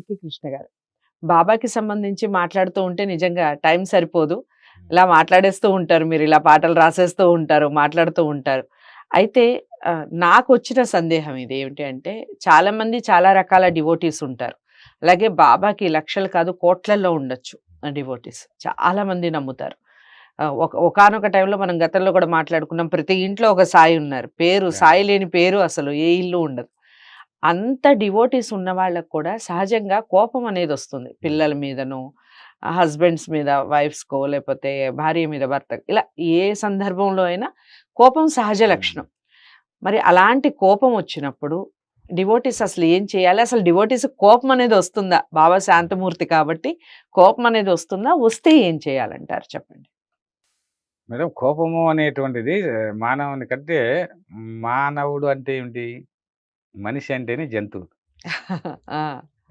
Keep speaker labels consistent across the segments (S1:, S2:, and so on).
S1: సిక్కి కృష్ణ గారు. బాబాకి సంబంధించి మాట్లాడుతూ ఉంటే నిజంగా టైం సరిపోదు. ఇలా మాట్లాడేస్తూ ఉంటారు మీరు ఇలా పాటలు రాసేస్తూ ఉంటారు మాట్లాడుతూ ఉంటారు. అయితే నాకు వచ్చిన సందేహం ఇది ఏమిటి అంటే చాలా మంది చాలా రకాల డివోటీస్ ఉంటారు. అలాగే బాబాకి లక్షలు కాదు కోట్లల్లో ఉండొచ్చు డివోటీస్. చాలా మంది నమ్ముతారు ఒక ఒకనొక టైంలో మనం గతంలో కూడా మాట్లాడుకున్నాం ప్రతి ఇంట్లో ఒక సాయి ఉన్నారు. పేరు సాయి లేని పేరు అసలు ఏ ఇల్లు ఉండదు. అంత డివోటీస్ ఉన్న వాళ్ళకు కూడా సహజంగా కోపం అనేది వస్తుంది. పిల్లల మీదనో హస్బెండ్స్ మీద వైఫ్స్కో లేకపోతే భార్య మీద భర్త ఇలా ఏ సందర్భంలో అయినా కోపం సహజ లక్షణం. మరి అలాంటి కోపం వచ్చినప్పుడు డివోటీస్ అసలు ఏం చేయాలి? అసలు డివోటీస్ కోపం అనేది వస్తుందా? బాబా శాంతమూర్తి కాబట్టి కోపం అనేది వస్తుందా? వస్తే ఏం చేయాలంటారు? చెప్పండి.
S2: మేడం కోపము అనేటువంటిది మానవుని కంటే మానవుడు అంటే ఏమిటి? మనిషి అంటేనే జంతువు.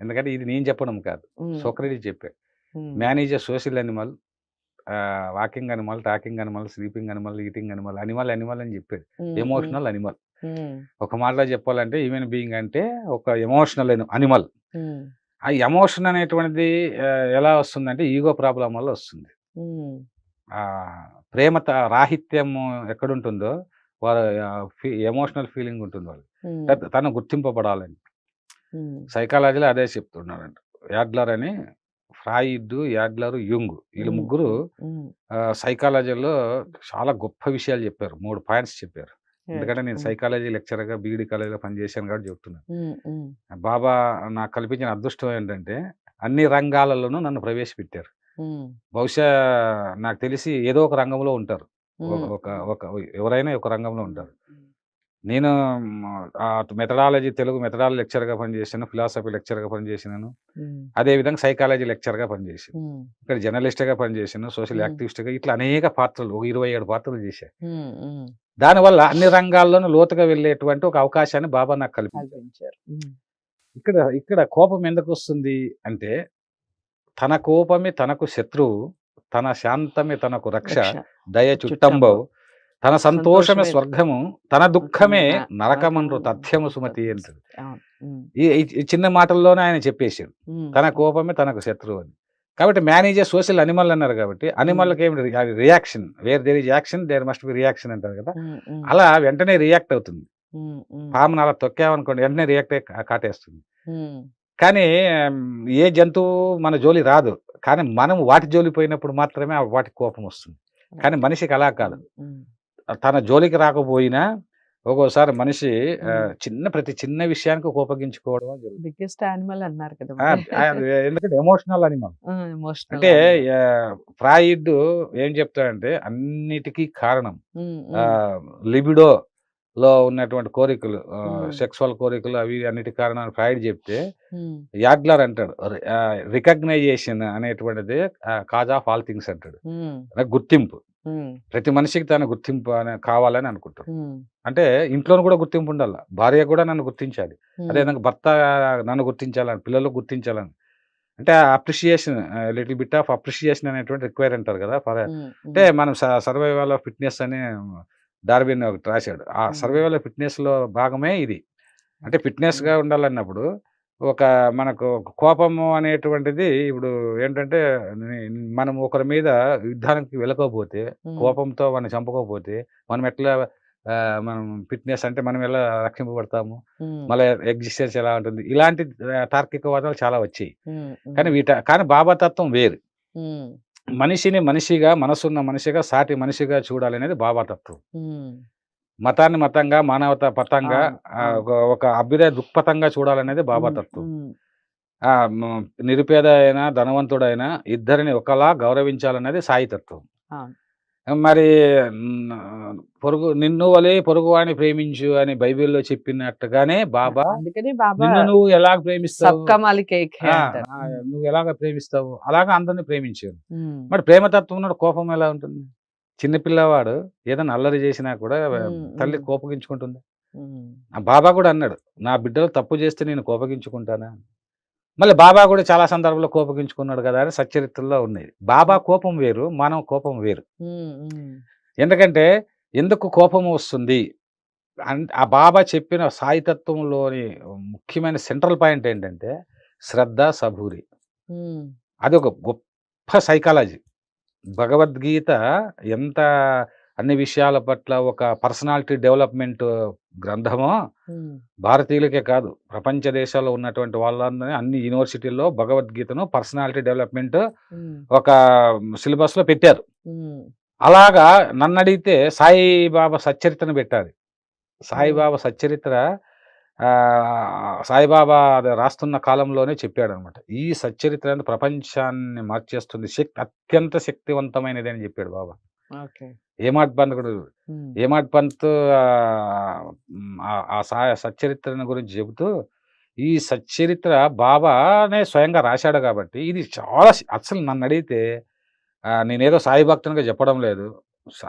S2: ఎందుకంటే ఇది నేను చెప్పడం కాదు. సోక్రటీస్ చెప్పే
S1: ఉమ్,
S2: manage social animal walking animal talking animal sleeping animal eating animal animal animal అని చెప్పేది ఎమోషనల్ అనిమల్. ఒక మాటలో చెప్పాలంటే ఈవెన్ బీయింగ్ అంటే ఒక ఎమోషనల్ అనిమల్. ఆ ఎమోషన్ అనేటువంటిది ఎలా వస్తుందంటే ఈగో ప్రాబ్లం వల్ల వస్తుంది. ప్రేమ రాహిత్యం ఎక్కడుంటుందో వారు ఎమోషనల్ ఫీలింగ్ ఉంటుంది వాళ్ళు తను గుర్తింపబడాలని. సైకాలజీలో అదే చెప్తున్నాడు యాడ్లర్ అని ఫ్రాయిడ్ యాడ్లర్ యుంగ్ వీళ్ళు ముగ్గురు సైకాలజీలో చాలా గొప్ప విషయాలు చెప్పారు. మూడు పాయింట్స్ చెప్పారు. ఎందుకంటే నేను సైకాలజీ లెక్చర్గా బీఈడి కాలేజీలో పనిచేశాను కాబట్టి చెప్తున్నాను. బాబా నాకు కల్పించిన అదృష్టం ఏంటంటే అన్ని రంగాలలోనూ నన్ను ప్రవేశపెట్టారు. బహుశా నాకు తెలిసి ఏదో ఒక రంగంలో ఉంటారు. ఒక ఒక ఎవరైనా ఒక రంగంలో ఉంటారు. నేను మెథడాలజీ తెలుగు మెథడాలజీ లెక్చర్గా పనిచేసాను ఫిలాసఫీ లెక్చర్గా పనిచేసినాను అదేవిధంగా సైకాలజీ లెక్చర్గా పనిచేసాను
S1: ఉమ్,
S2: ఇక్కడ జర్నలిస్ట్గా పనిచేసాను సోషల్
S1: మ్మ్.
S2: యాక్టివిస్ట్గా ఇట్లా అనేక పాత్రలు ఒక ఇరవై ఏడు పాత్రలు చేశాను దానివల్ల అన్ని రంగాల్లోనూ లోతుగా వెళ్ళేటువంటి ఒక అవకాశాన్ని బాబా నాకు కల్పించారు. ఇక్కడ ఇక్కడ కోపం ఎందుకు వస్తుంది అంటే తన కోపమే తనకు శత్రువు తన శాంతమే తనకు రక్ష. దయ చుట్టంబవు. తన సంతోషమే స్వర్గము తన దుఃఖమే నరకమండ్రు తథ్యము సుమతి అంటాడు
S1: ఉమ్,
S2: ఈ చిన్న మాటల్లోనే ఆయన చెప్పేశాడు
S1: ఉమ్,
S2: తన కోపమే తనకు శత్రువు అని. కాబట్టి మేనేజర్ సోషల్ అనిమల్ అన్నారు కాబట్టి అనిమల్కి ఏమి reaction. Where there is action there must be reaction అంటారు కదా. అలా వెంటనే రియాక్ట్ అవుతుంది. పామును అలా తొక్కామనుకోండి వెంటనే రియాక్ట్ కాటేస్తుంది. కానీ ఏ జంతువు మన జోలి రాదు. కానీ మనం వాటి జోలి పోయినప్పుడు మాత్రమే ఆ వాటికి కోపం వస్తుంది. కానీ మనిషికి అలా కాదు. తన జోలికి రాకపోయినా ఒక్కోసారి మనిషి. చిన్న ప్రతి చిన్న విషయానికి కోపగించుకోవడం
S1: బిగ్గెస్ట్ యానిమల్ అన్నారు కదా
S2: ఎందుకంటే ఎమోషనల్ అనిమల్ అంటే ఫ్రాయిడ్ ఏం చెప్తాడంటే అన్నిటికీ కారణం. లిబిడో లో ఉన్నటువంటి కోరికలు. సెక్సువల్ కోరికలు అవి అన్నిటి కారణాలు ఫ్రాయిడ్ చెప్తే యాడ్లర్ అంటాడు. రికగ్నైజేషన్ అనేటువంటిది కాజ్ ఆఫ్ ఆల్ థింగ్స్ అంటాడు. అంటే గుర్తింపు. ప్రతి మనిషికి తన గుర్తింపు అనే కావాలని అనుకుంటాడు అంటే ఇంట్లోనూ కూడా గుర్తింపు ఉండాలి భార్య కూడా నన్ను గుర్తించాలి. అదేవిధంగా భర్త నన్ను గుర్తించాలని పిల్లలు గుర్తించాలని. అంటే appreciation little bit of appreciation అనేటువంటి రిక్వైర్ అంటారు కదా ఫర్ అంటే మనం సర్వైవల్ ఆఫ్ ఫిట్నెస్ అని డార్విన్ ఒకటి రాశాడు. ఆ. సర్వైవల్ ఆఫ్ ఫిట్నెస్లో భాగమే ఇది. అంటే ఫిట్నెస్గా ఉండాలన్నప్పుడు ఒక మనకు కోపము అనేటువంటిది ఇప్పుడు ఏంటంటే మనం ఒకరి మీద యుద్ధానికి వెళ్ళకపోతే కోపంతో వాడిని చంపకపోతే మనం ఎట్లా మనం ఫిట్నెస్ అంటే మనం ఎలా రక్షింపబడతాము? మళ్ళీ ఎగ్జిస్టెన్స్ ఎలా ఉంటుంది? ఇలాంటి తార్కికవాదాలు చాలా వచ్చాయి. కానీ వీట కానీ బాబా తత్వం వేరు. మనిషిని మనిషిగా మనసున్న మనిషిగా సాటి మనిషిగా చూడాలనేది బాబా తత్వం. మతాన్ని మతంగా మానవత పతంగా. ఒక- అభ్యుదయ దృక్పథంగా చూడాలనేది బాబా తత్వం. నిరుపేద అయినా ధనవంతుడైనా ఇద్దరిని ఒకలా గౌరవించాలనేది సాయి తత్వం. మరి పొరుగు నిన్ను వలే పొరుగువాడిని ప్రేమించు అని బైబిల్లో చెప్పినట్టుగానే బాబా నిన్ను నువ్వు ఎలా ప్రేమిస్తావు? నువ్వు ఎలాగ ప్రేమిస్తావు? అలాగా అందరిని ప్రేమించావు మరి ప్రేమతత్వం కోపం ఎలా ఉంటుంది? చిన్న పిల్లవాడు ఏదైనా అల్లరి చేసినా కూడా తల్లి. కోపగించుకుంటుంది. ఆ బాబా కూడా అన్నాడు నా బిడ్డలు తప్పు చేస్తే నేను కోపగించుకుంటానా? మళ్ళీ బాబా కూడా చాలా సందర్భంలో కోపగించుకున్నాడు కదా అని సచ్చరిత్రలో ఉన్నాయి. బాబా కోపం వేరు మానవ కోపం వేరు. ఎందుకంటే ఎందుకు కోపం వస్తుంది? ఆ బాబా చెప్పిన సాయితత్వంలోని ముఖ్యమైన సెంట్రల్ పాయింట్ ఏంటంటే శ్రద్ధ సబూరి. అది ఒక గొప్ప సైకాలజీ. భగవద్గీత ఎంత అన్ని విషయాల పట్ల ఒక పర్సనాలిటీ డెవలప్మెంట్ గ్రంథమో భారతీయులకే కాదు. ప్రపంచ దేశాల్లో ఉన్నటువంటి వాళ్ళందరినీ అన్ని యూనివర్సిటీల్లో భగవద్గీతను పర్సనాలిటీ డెవలప్మెంట్ ఒక సిలబస్లో పెట్టారు.
S1: ఉమ్,
S2: అలాగా నన్ను అడిగితే సాయిబాబా సచ్చరిత్రను పెట్టాలి. సాయిబాబా సచ్చరిత్ర సాయిబాబా అది రాస్తున్న కాలంలోనే చెప్పాడు అనమాట ఈ సచ్చరిత్ర అనేది ప్రపంచాన్ని మార్చేస్తుంది. శక్తి అత్యంత శక్తివంతమైనది అని చెప్పాడు బాబా. ఏమాట్ పంత్ కూడా ఏమాట్ పంత్ ఆ, సచ్చరిత్రను గురించి చెబుతూ ఈ సచ్చరిత్ర బాబానే స్వయంగా రాశాడు కాబట్టి ఇది చాలా అసలు నన్ను అడిగితే నేనేదో సాయి భక్తునిగా చెప్పడం లేదు.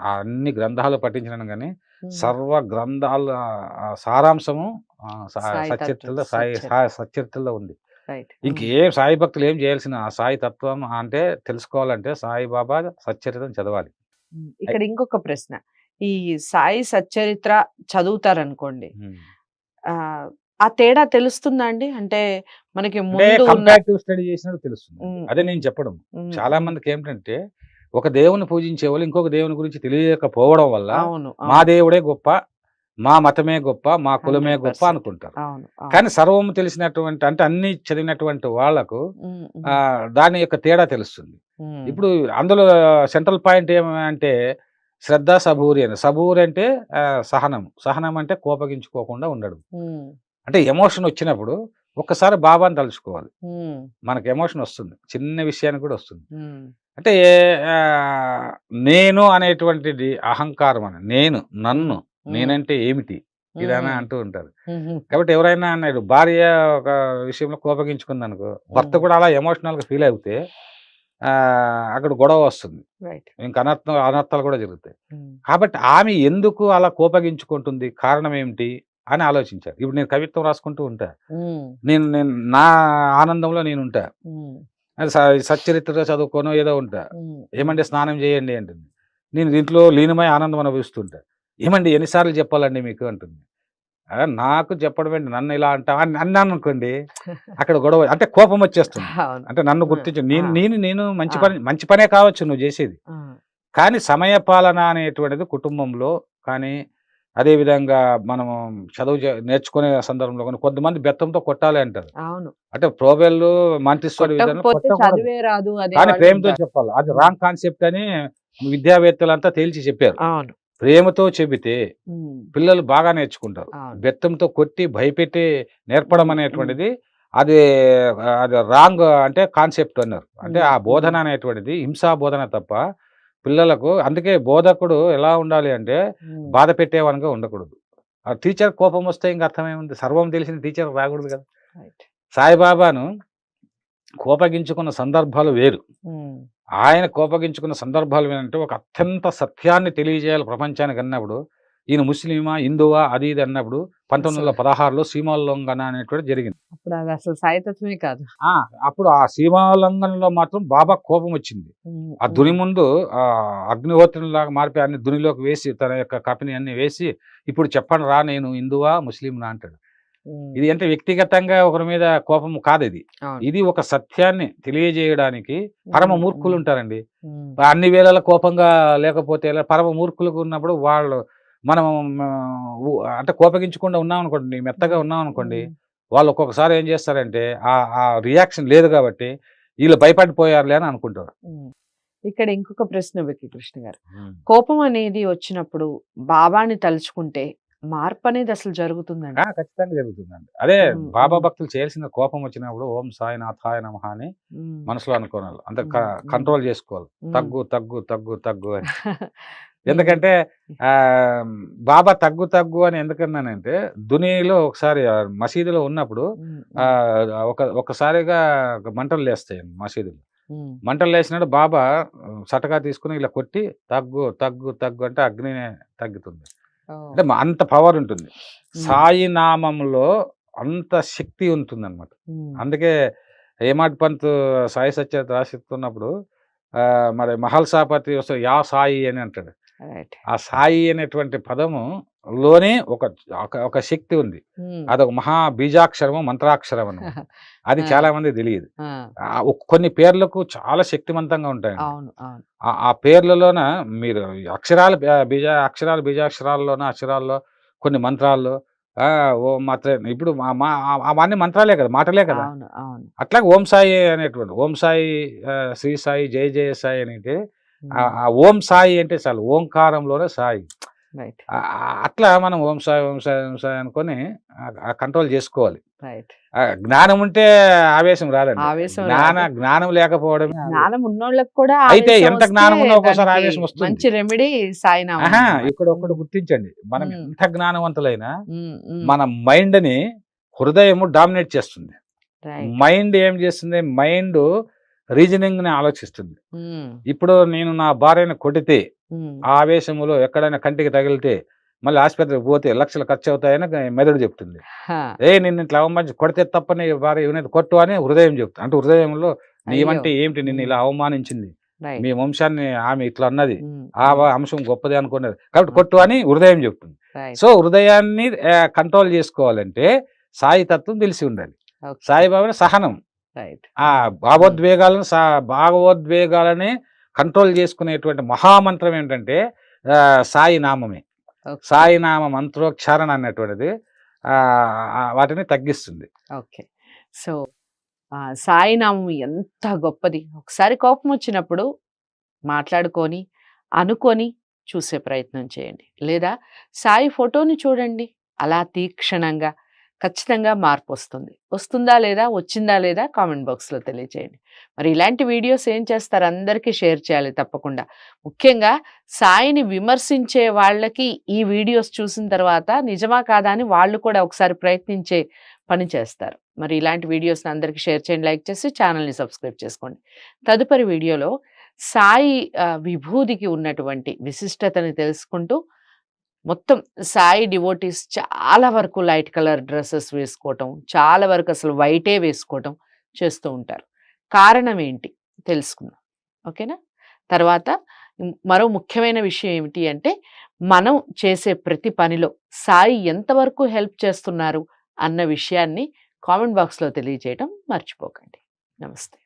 S2: అన్ని గ్రంథాలు పఠించినాను కానీ సర్వ గ్రంథాల సారాంశము ఆ, సా-
S1: సాయి
S2: సచ్చరిత్రలో
S1: తత్వం,
S2: సాయి
S1: సచ్చరిత్ర.
S2: సా- సచ్చరిత్రలో ఉంది. ఇంకేం సాయి భక్తులు ఏం చేయాల్సిన ఆ సాయి తత్వం అంటే తెలుసుకోవాలంటే సాయి బాబా సచ్చరిత్రం చదవాలి.
S1: ఇక్కడ ఇంకొక ప్రశ్న. ఈ సాయి సచ్చరిత్ర చదువుతారనుకోండి ఆ ఆ తేడా తెలుస్తుందా అండి? అంటే మనకి
S2: కంపారిటివ్ స్టడీ చేసినట్టు తెలుస్తుంది. అదే నేను చెప్పడం. చాలా మందికి ఏమిటంటే ఒక దేవుని పూజించే వాళ్ళు ఇంకొక దేవుని గురించి తెలియకపోవడం వల్ల మా దేవుడే గొప్ప మా మతమే గొప్ప మా కులమే గొప్ప
S1: 100%.
S2: అనుకుంటారు. కానీ సర్వము తెలిసినటువంటి అంటే అన్ని చదివినటువంటి వాళ్ళకు దాని యొక్క తేడా తెలుస్తుంది. ఇప్పుడు అందులో సెంట్రల్ పాయింట్ ఏమంటే శ్రద్ధ సబూరి అని. సబూరి అంటే సహనం. సహనం అంటే కోపగించుకోకుండా ఉండడం. అంటే ఎమోషన్ వచ్చినప్పుడు ఒక్కసారి బాబాని తలుచుకోవాలి. మనకు ఎమోషన్ వస్తుంది. చిన్న విషయానికి కూడా వస్తుంది. అంటే నేను అనేటువంటిది అహంకారం అని నేను నన్ను నేనంటే ఏమిటి? ఇదని అంటూ ఉంటారు. కాబట్టి ఎవరైనా అన్నాడు భార్య ఒక విషయంలో కోపగించుకుంది అనుకో భర్త. కూడా అలా ఎమోషనల్గా ఫీల్ అవుతే ఆ, అక్కడ గొడవ వస్తుంది. ఇంకా అనర్థం అనర్థాలు కూడా జరుగుతాయి. కాబట్టి ఆమె ఎందుకు అలా కోపగించుకుంటుంది? కారణం ఏమిటి? అని ఆలోచించారు. ఇప్పుడు నేను కవిత్వం రాసుకుంటూ ఉంటా. నేను నేను నా ఆనందంలో నేను ఉంటా.
S1: ఉమ్,
S2: అది స- సచ్చరిత్ర చదువుకోను ఏదో ఉంటా. ఏమంటే స్నానం చేయండి అంటుంది. నేను దీంట్లో లీనమై ఆనందం అనుభవిస్తుంటా. ఏమండి ఎన్నిసార్లు చెప్పాలండి మీకు అంటుంది. "ఆ, నాకు చెప్పడం ఏంటి? నన్ను ఇలా అంటా అని అన్నాను అనుకోండి అక్కడ గొడవ అంటే కోపం వచ్చేస్తుంది. అంటే నన్ను గుర్తించు నేను. నేను నేను మంచి. పని మంచి పనే కావచ్చు నువ్వు చేసేది. కానీ సమయపాలన అనేటువంటిది కుటుంబంలో కానీ అదే విధంగా మనము చదువు నేర్చుకునే సందర్భంలో కానీ కొంతమంది బెత్తంతో కొట్టాలి అంటారు.
S1: అవును.
S2: అంటే ప్రోబెల్లు
S1: రాదు అనే
S2: కానీ ప్రేమతో. చెప్పాలి. అది రాంగ్ కాన్సెప్ట్ అని విద్యావేత్తలంతా తేల్చి చెప్పారు.
S1: అవును.
S2: ప్రేమతో చెబితే పిల్లలు బాగా నేర్చుకుంటారు. బెత్తంతో కొట్టి భయపెట్టి నేర్పడం అనేటువంటిది అది అది రాంగ్ అంటే కాన్సెప్ట్ అన్నారు. అంటే ఆ బోధన అనేటువంటిది హింసా బోధన తప్ప పిల్లలకు అందుకే బోధకుడు ఎలా ఉండాలి అంటే బాధ పెట్టేవానిగా ఉండకూడదు. ఆ టీచర్ కోపం వస్తే ఇంకా అర్థమేముంది? సర్వం తెలిసిన టీచర్ రాకూడదు కదా. సాయిబాబాను కోపగించుకున్న సందర్భాలు వేరు. ఆయన కోపగించుకున్న సందర్భాలు ఏంటంటే ఒక అత్యంత సత్యాన్ని తెలియజేయాలి ప్రపంచానికి అన్నప్పుడు ఈయన ముస్లిమా హిందువా అది ఇది అన్నప్పుడు పంతొమ్మిది వందల పదహారులో సీమోల్లంఘన అనేటువంటి జరిగింది.
S1: అప్పుడు అది అసలు సాయితత్వమే కాదు.
S2: ఆ అప్పుడు ఆ సీమోల్లంఘనలో మాత్రం బాబా కోపం వచ్చింది. ఆ దుని ముందు ఆ అగ్నిహోత్రులాగా మారిపోయి అన్ని దునిలోకి వేసి తన యొక్క కపిని అన్ని వేసి ఇప్పుడు చెప్పండి రా నేను హిందువా ముస్లింనా అంటాడు. ఇది అంటే వ్యక్తిగతంగా ఒకరి మీద కోపం కాదు ఇది. ఇది ఒక సత్యాన్ని తెలియజేయడానికి పరమ మూర్ఖులు ఉంటారండి. అన్ని వేళల కోపంగా లేకపోతే పరమ మూర్ఖులకు ఉన్నప్పుడు వాళ్ళు మనం అంటే కోపగించకుండా ఉన్నాం అనుకోండి మెత్తగా ఉన్నాం అనుకోండి వాళ్ళు ఒక్కొక్కసారి ఏం చేస్తారంటే ఆ ఆ రియాక్షన్ లేదు కాబట్టి వీళ్ళు భయపడిపోయారులే అని అనుకుంటారు.
S1: ఇక్కడ ఇంకొక ప్రశ్న వెక్కి కృష్ణ గారు. కోపం అనేది వచ్చినప్పుడు బాబాని తలుచుకుంటే మార్పు అనేది అసలు జరుగుతుందండి?
S2: ఖచ్చితంగా జరుగుతుందండి. అదే బాబా. భక్తులు చేయాల్సిన కోపం వచ్చినప్పుడు ఓం సాయినాథాయ నమః అని మనసులో అనుకోవాలి అంత. కంట్రోల్ చేసుకోవాలి. తగ్గు తగ్గు తగ్గు తగ్గు అని. ఎందుకంటే ఆ బాబా తగ్గు తగ్గు అని ఎందుకన్నానంటే దునిలో ఒకసారి మసీదులో ఉన్నప్పుడు ఒక ఒకసారిగా మంటలు లేస్తాయి మసీదులో. మంటలు లేచినప్పుడు బాబా ఆ, సటకా తీసుకుని ఇలా కొట్టి తగ్గు తగ్గు తగ్గు అంటే అగ్ని తగ్గుతుంది. అంటే అంత పవర్ ఉంటుంది. సాయి నామంలో అంత శక్తి ఉంటుంది అనమాట అందుకే ఏమాటి పంత్ సాయి సత్యత రాసిస్తున్నప్పుడు ఆ, మరి మహల్సాపతి వస్తే యా సాయి అని అంటాడు. ఆ సాయి అనేటువంటి పదము లోని ఒక ఒక- శక్తి ఉంది. అదొక మహా బీజాక్షరము మంత్రాక్షరం అన్నమాట అది. చాలా మంది తెలియదు. కొన్ని పేర్లకు చాలా శక్తివంతంగా ఉంటాయి ఆ- పేర్లలోన మీరు అక్షరాలు బీజ అక్షరాలు బీజాక్షరాల్లోన అక్షరాల్లో కొన్ని మంత్రాల్లో ఓ మాత్ర ఇప్పుడు అవన్నీ మంత్రాలే కదా మాటలే కదా. అట్లాగే ఓం సాయి అనేటువంటి ఓం సాయి శ్రీ సాయి జయ జయ సాయి అనేది ఆ- ఓం సాయి అంటే చాలు ఓంకారంలోనే సాయి. అట్లా మనం ఓం సాయి ఓం సాయి ఓం సాయి అనుకొని కంట్రోల్ చేసుకోవాలి. జ్ఞానం ఉంటే ఆవేశం రాదండి. జ్ఞాన. జ్ఞానం లేకపోవడం
S1: జ్ఞానం ఉన్నోళ్ళకి కూడా
S2: అయితే ఎంత జ్ఞానం ఉన్నా ఒక్కోసారి
S1: దానికి
S2: ఆవేశం వస్తుంది.
S1: మంచి రెమెడీ.
S2: ఇక్కడ ఒక్కడు గుర్తించండి. మనం. ఎంత జ్ఞానవంతులైనా మన మైండ్ని హృదయము డామినేట్ చేస్తుంది. మైండ్ ఏం చేస్తుంది? మైండ్ రీజనింగ్ని ఆలోచిస్తుంది ఇప్పుడు నేను నా భార్యను కొడితే ఆ ఆవేశములో ఎక్కడైనా కంటికి తగిలితే మళ్ళీ ఆసుపత్రికి పోతే లక్షలు ఖర్చు అవుతాయని మెదడు చెప్తుంది. ఏ నిన్ను ఇట్లా అవమానించి కొడితే తప్పని భార్య ఏమైనా కొట్టు అని హృదయం చెప్తుంది. అంటే హృదయంలో నీవంటే ఏమిటి నిన్ను ఇలా అవమానించింది? మీ వంశాన్ని ఆమె ఇట్లా అన్నది. ఆ అంశం గొప్పది అనుకున్నది. కాబట్టి కొట్టు అని హృదయం చెప్తుంది. సో హృదయాన్ని కంట్రోల్ చేసుకోవాలంటే సాయి తత్వం తెలిసి ఉండాలి. సాయిబాబా సహనం. ఆ భావోద్వేగాలను సా భావోద్వేగాలని కంట్రోల్ చేసుకునేటువంటి మహామంత్రం ఏంటంటే సాయి నామమే. సాయి నామ మంత్రోచ్చారణ ఆ, వాటిని తగ్గిస్తుంది.
S1: ఓకే సో ఆ, సాయినామం ఎంత గొప్పది. ఒకసారి కోపం వచ్చినప్పుడు మాట్లాడుకొని అనుకొని చూసే ప్రయత్నం చేయండి. లేదా సాయి ఫోటోని చూడండి. అలా తీక్షణంగా ఖచ్చితంగా మార్పు వస్తుంది వస్తుందా లేదా వచ్చిందా లేదా కామెంట్ బాక్స్లో తెలియజేయండి మరి ఇలాంటి వీడియోస్ ఏం చేస్తారు? అందరికీ షేర్ చేయాలి తప్పకుండా. ముఖ్యంగా సాయిని విమర్శించే వాళ్ళకి ఈ వీడియోస్ చూసిన తర్వాత నిజమా కాదా అని వాళ్ళు కూడా ఒకసారి ప్రయత్నించే పని చేస్తారు. మరి ఇలాంటి వీడియోస్ని అందరికీ షేర్ చేయండి లైక్ చేసి ఛానల్ని సబ్స్క్రైబ్ చేసుకోండి. తదుపరి వీడియోలో సాయి విభూతికి విభూదికి ఉన్నటువంటి విశిష్టతని తెలుసుకుంటూ మొత్తం సాయి డివోటీస్ చాలా వరకు లైట్ కలర్ డ్రెస్సెస్ వేసుకోవటం చాలా వరకు అసలు వైటే వేసుకోవటం చేస్తూ ఉంటారు. కారణం ఏంటి? తెలుసుకుందాం. ఓకేనా? తర్వాత మరో ముఖ్యమైన విషయం ఏమిటి అంటే మనం చేసే ప్రతి పనిలో సాయి ఎంతవరకు హెల్ప్ చేస్తున్నారు అన్న విషయాన్ని కామెంట్ బాక్స్లో తెలియజేయడం మర్చిపోకండి. నమస్తే.